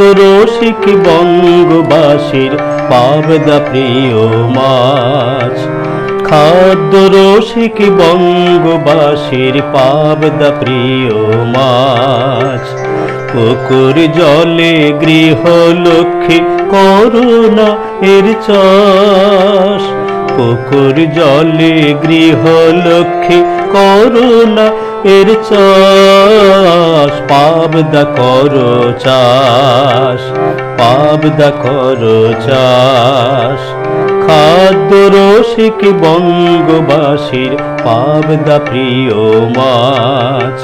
রসিক বঙ্গবাসীর পাবদা প্রিয় মাছ। খাদ্য রসিক বঙ্গবাসীর পাবদা প্রিয় মাছ। পুকুর জলে গৃহ লক্ষ্মী করুণা এর চাষ। পুকুর জলে গৃহ লক্ষ্মী করুণা এর চাষ, পাবদা করো চাষ, পাবদা করো চাষ। খাদ্য রসিক বঙ্গবাসীর পাবদা প্রিয় মাছ।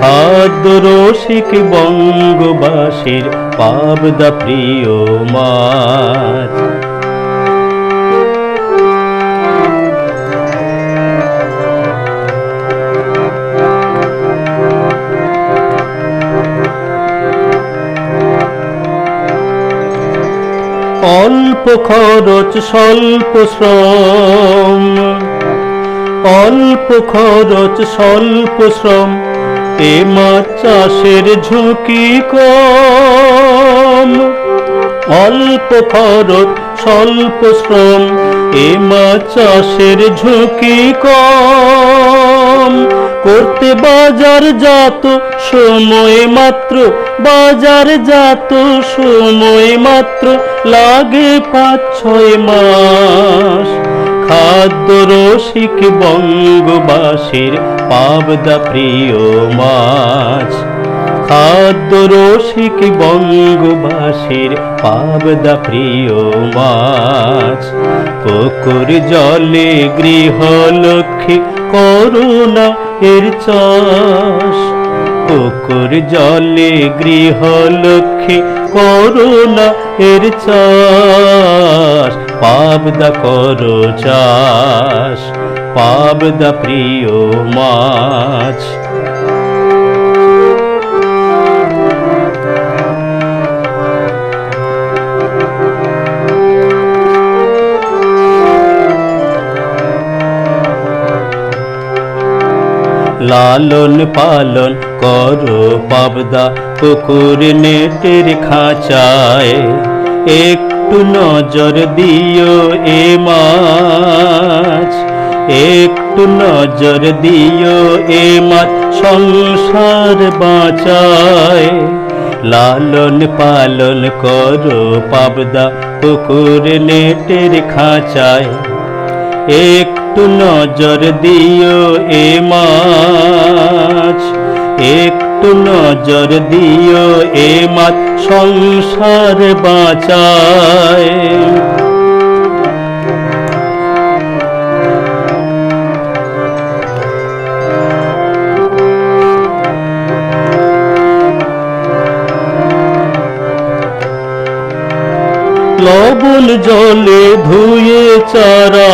খাদ্য রসিক বঙ্গবাসীর পাবদা প্রিয় মাছ। অল্প খরচ, স্বল্প শ্রম। অল্প খরচ, স্বল্প শ্রম, এ মাছ চাষের ঝুঁকি কম। অল্প খরচ, স্বল্প শ্রম, এ মাছ চাষের ঝুঁকি কম। করতে বাজার যাত, সময় মাত্র, বাজার যাত, সময় মাত্র, লাগে পাঁচ, ছয় মাস। খাদ্য রসিক বঙ্গবাসীর পাবদা প্রিয় মাছ। খাদ্য রসিক বঙ্গবাসীর পাবদা প্রিয় মাছ। পুকুর জলে গৃহ লক্ষ্মী করুণা এর চাষ। পুকুর জলে গৃহ লক্ষ্মী করুণা এর চাষ। পাবদা করো চাষ, পাবদা প্রিয় মাছ। লালন পালন করো পাবদা পুকুর নেটের খাঁচায়। একটু নজর দিও এ মাছ, একটু নজর দিও এ মাছ সংসার বাঁচায়। লালন পালন করো পাবদা পুকুর নেটের খাঁচায়। একটু নজর দিও এ মাছ একটু নজর দিও এ মাছ সংসার বাঁচায়। লবণ জলে ধুয়ে চারা।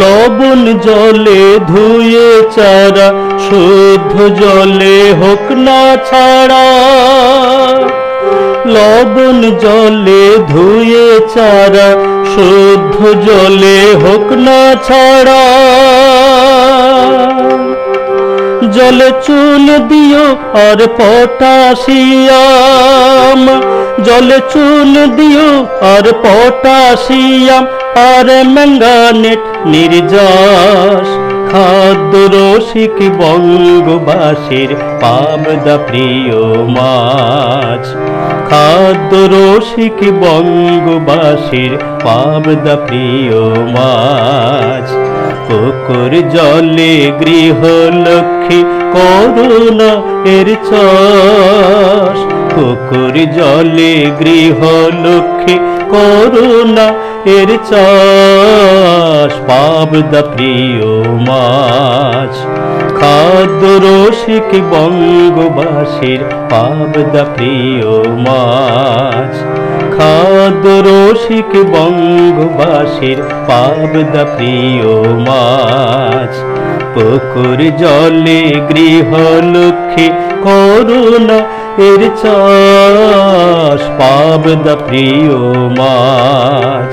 লবণ জলে ধুয়ে চারা, শুদ্ধ জলে হোক না ছাড়া। লবণ জলে ধুয়ে চারা, শুদ্ধ জলে হোক না ছাড়া। জলে চুন দিও আর পটাশিয়াম। জলে চুন দিও আর পটাশিয়াম, আর ম্যাঙ্গানেট নির্যাস। খাদ্য রসিক বঙ্গবাসীর পাবদা প্রিয় মাছ। খাদ্য রসিক বঙ্গবাসীর পাবদা প্রিয় মাছ। পুকুর জলে গৃহ লক্ষ্মী করুণা এর চাষ জলে গৃহ লক্ষ্মী করুণা এর চাষ পাবদা প্রিয় মাছ, খাদ্য রসিক বঙ্গবাসীর পাবদা প্রিয় মাছ। রসিক বঙ্গবাসীর পাবদা প্রিয় মাছ। পুকুর জলে গৃহ লক্ষ্মী করুণা এর চাষ, পাবদা প্রিয় মাছ।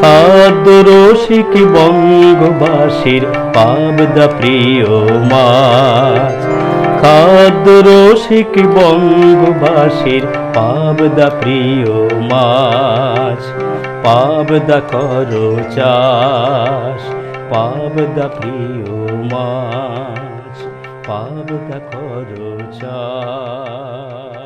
খাদ্য বঙ্গবাসীর পাবদা প্রিয় মাছ। খাদ্য রসিক বঙ্গবাসীর পাবদা প্রিয় মাছ, পাবদা করো চাষ, পাবদা প্রিয় মাছ, পাবদা করো চাষ।